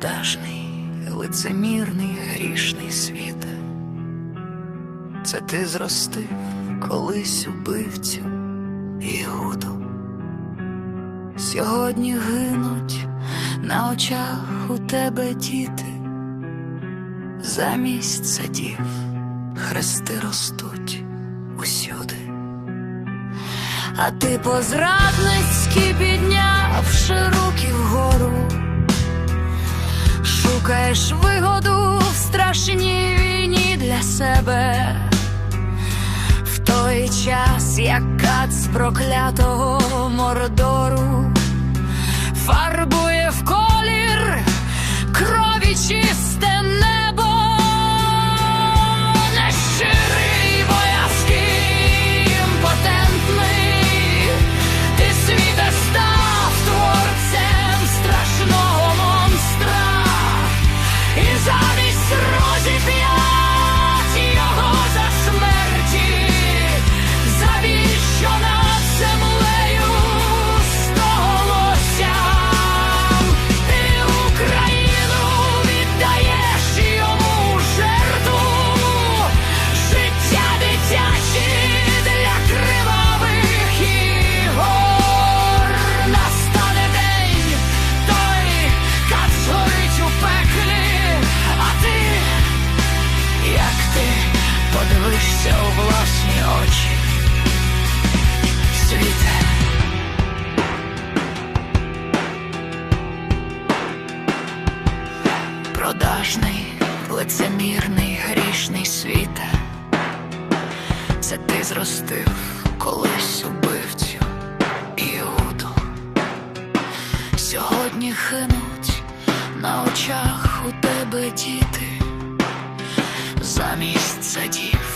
продажний, лицемірний, грішний світе. Це ти зростив колись убивцю Іуду. Сьогодні гинуть на очах у тебе діти, замість садів хрести ростуть усюди. А ти по-зрадницьки піднявши руки вгору, шукаєш вигоду в страшній війні для себе. В той час, як кат з проклятого мордору фарбує в колір крові чисте Продажний, лицемірний, грішний світе. Це ти зростив колись убивцю Іуду. Сьогодні хинуть на очах у тебе діти, замість садів.